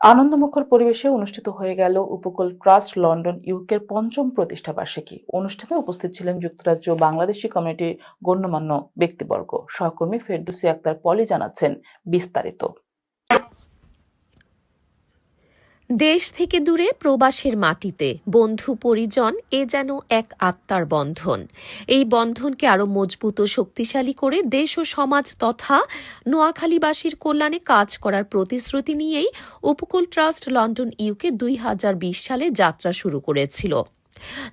আনন্দমুখর পরিবেশে অনুষ্ঠিত হয়ে গেল উপকূল ট্রাস্ট লন্ডন ইউকের পঞ্চম প্রতিষ্ঠা বার্ষিকী। অনুষ্ঠানে উপস্থিত ছিলেন যুক্তরাজ্য বাংলাদেশি কমিউনিটির গণ্যমান্য ব্যক্তিবর্গ। সহকর্মী ফেরদুসি আক্তার পলি জানাচ্ছেন বিস্তারিত। দেশ থেকে দূরে প্রবাসের মাটিতে বন্ধু পরিজন এ যেন এক আত্মার বন্ধন। এই বন্ধনকে আরও মজবুত ও শক্তিশালী করে দেশ ও সমাজ তথা নোয়াখালীবাসীর কল্যাণে কাজ করার প্রতিশ্রুতি নিয়েই উপকূল ট্রাস্ট লন্ডন ইউকে দুই হাজার বিশ সালে যাত্রা শুরু করেছিল।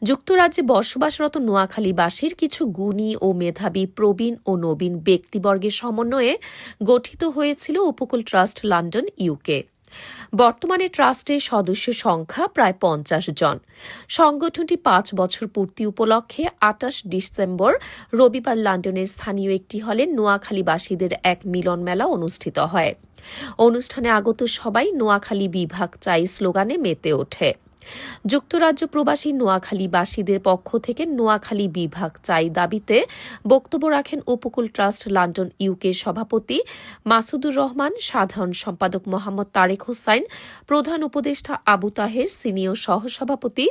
যুক্তরাজ্যে বসবাসরত নোয়াখালীবাসীর কিছু গুণী ও মেধাবী প্রবীণ ও নবীন ব্যক্তিবর্গের সমন্বয়ে গঠিত হয়েছিল উপকূল ট্রাস্ট লন্ডন ইউকে। বর্তমানে ট্রাস্টের সদস্য সংখ্যা প্রায় পঞ্চাশ জন। সংগঠনটি পাঁচ বছর পূর্তি উপলক্ষে আটাশ ডিসেম্বর রবিবার লন্ডনের স্থানীয় একটি হলে নোয়াখালীবাসীদের এক মিলন মেলা অনুষ্ঠিত হয়। অনুষ্ঠানে আগত সবাই নোয়াখালী বিভাগ চাই স্লোগানে মেতে ওঠে। যুক্তরাজ্য প্রবাসী নোয়াখালীবাসীদের পক্ষ থেকে নোয়াখালী বিভাগ চাই দাবিতে বক্তব্য রাখেন উপকূল ট্রাস্ট লন্ডন ইউকে সভাপতি মাসুদুর রহমান, সাধারণ সম্পাদক মোহাম্মদ তারেক হোসাইন, প্রধান উপদেষ্টা আবু তাহের, সিনিয়র সহসভাপতি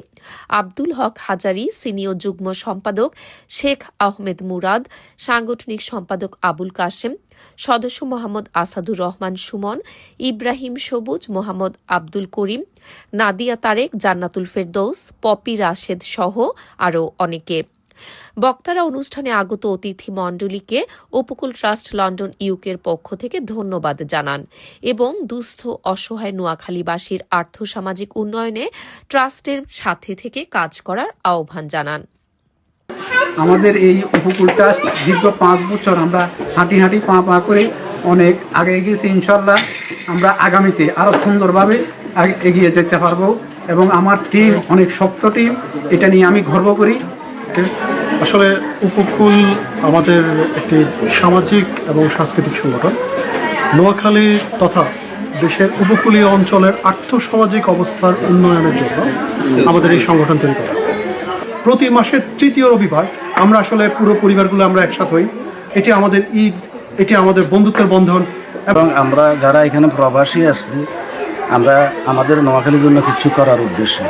আব্দুল হক হাজারি, সিনিয়র যুগ্ম সম্পাদক শেখ আহমেদ মুরাদ, সাংগঠনিক সম্পাদক আবুল কাশেম সদস্য মোহাম্মদ আসাদুর রহমান সুমন, ইব্রাহিম সবুজ, মোহাম্মদ আব্দুল করিম, নাদিয়া তারেক, জান্নাতুল ফেরদৌস, পপি রাশেদ সহ আরও অনেকে। বক্তারা অনুষ্ঠানে আগত অতিথি মণ্ডলীকে উপকূল ট্রাস্ট লন্ডন ইউকের পক্ষ থেকে ধন্যবাদ জানান এবং দুস্থ, অসহায় নোয়াখালীবাসীর আর্থসামাজিক উন্নয়নে ট্রাস্টের সাথে থেকে কাজ করার আহ্বান জানান। আমাদের এই উপকূলটা দীর্ঘ পাঁচ বছর আমরা হাঁটি হাঁটি পা পা করে অনেক আগে এগিয়েছি ইনশাল্লাহ আমরা আগামীতে আরও সুন্দরভাবে এগিয়ে যেতে পারব এবং আমার টিম অনেক শক্ত টিম এটা নিয়ে আমি গর্ব করি। আসলে উপকূল আমাদের একটি সামাজিক এবং সাংস্কৃতিক সংগঠন। নোয়াখালী তথা দেশের উপকূলীয় অঞ্চলের আর্থসামাজিক অবস্থার উন্নয়নের জন্য আমাদের এই সংগঠন তৈরি করা। প্রতি মাসের তৃতীয় রবিবার আমরা আসলে পুরো পরিবারগুলো আমরা একসাথে হই। এটি আমাদের ঈদ, এটি আমাদের বন্ধুত্বের বন্ধন এবং আমরা যারা এখানে প্রবাসী আছি, আমরা আমাদের নোয়াখালীর জন্য কিছু করার উদ্দেশ্যে।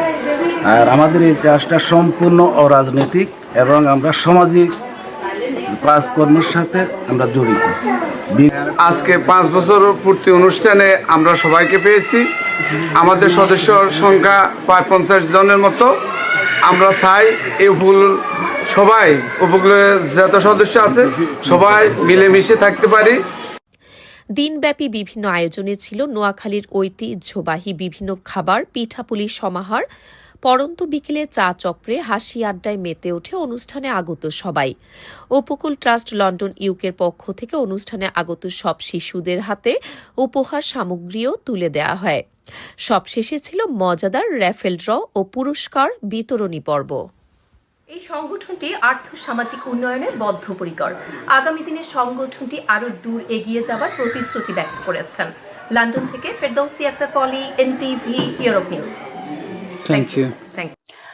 আর আমাদের ইতিহাসটা সম্পূর্ণ অরাজনৈতিক এবং আমরা সামাজিক কাজকর্মের সাথে আমরা জড়িত। আজকে পাঁচ বছর পূর্তি অনুষ্ঠানে আমরা সবাইকে পেয়েছি। আমাদের সদস্য সংখ্যা প্রায় পঞ্চাশ জনের মতো। আমরা চাই এই উপকূল সবাই, উপকূলের যত সদস্য আছে, সবাই মিলেমিশে থাকতে পারি। দিনব্যাপী বিভিন্ন আয়োজনে ছিল নোয়াখালীর ঐতিহ্যবাহী বিভিন্ন খাবার পিঠাপুলির সমাহার। পরন্ত বিকেলে চা চক্রে হাসি আড্ডায় মেতে ওঠে অনুষ্ঠানে আগত সবাই। উপকূল ট্রাস্ট লন্ডন ইউকের পক্ষ থেকে অনুষ্ঠানে আগত সব শিশুদের হাতে উপহার সামগ্রীও তুলে দেওয়া হয়। সবশেষে ছিল মজাদার র্যাফেল ড্র ও পুরস্কার বিতরণী পর্ব। এই সংগঠনটি আর্থ সামাজিক উন্নয়নের বদ্ধপরিকর। আগামী দিনে সংগঠনটি আরও দূর এগিয়ে যাবার প্রতিশ্রুতি ব্যক্ত করেছেন। লন্ডন থেকে Ferdousi Akter Poli NTV Europe news. Thank you thank you